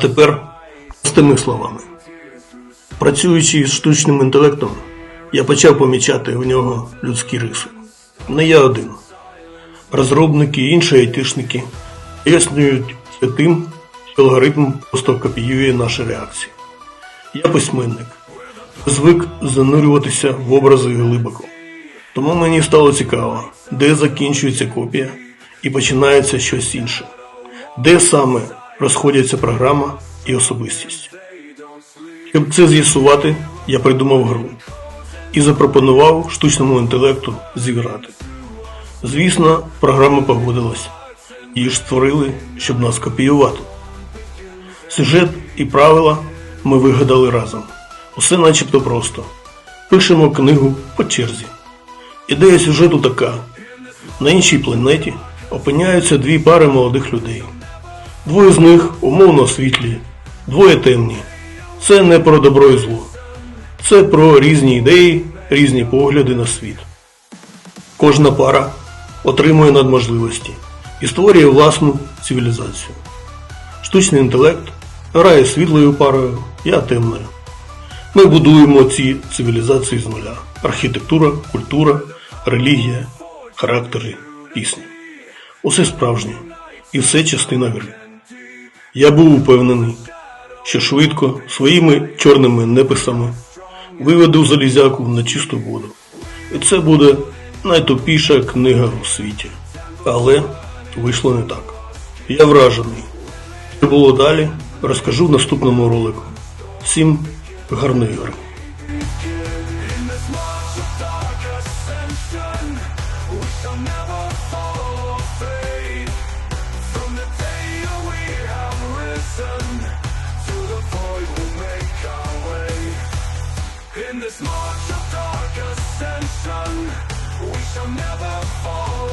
Тепер простими словами. Працюючи з штучним інтелектом, я почав помічати в нього людські риси. Не я один. Розробники і інші айтишники пояснюють тим, що алгоритм просто копіює наші реакції. Я письменник, звик занурюватися в образи глибоко. Тому мені стало цікаво, де закінчується копія і починається щось інше, де саме розходяться програма і особистість. Щоб це з'ясувати, я придумав гру і запропонував штучному інтелекту зіграти. Звісно, програма погодилась. Її ж створили, щоб нас копіювати. Сюжет і правила ми вигадали разом. Усе начебто просто. Пишемо книгу по черзі. Ідея сюжету така: на іншій планеті опиняються дві пари молодих людей. Двоє з них умовно світлі, двоє темні. Це не про добро і зло. Це про різні ідеї, різні погляди на світ. Кожна пара отримує надможливості і створює власну цивілізацію. Штучний інтелект грає світлою парою, я темною. Ми будуємо ці цивілізації з нуля: архітектура, культура, релігія, характери, пісні. Усе справжнє і все частина гри. Я був упевнений, що швидко своїми чорними неписами виведу залізяку на чисту воду. І це буде найтупіша книга у світі. Але вийшло не так. Я вражений. Що було далі, розкажу в наступному ролику. Всім гарної гри. In this march of dark ascension, we shall never fall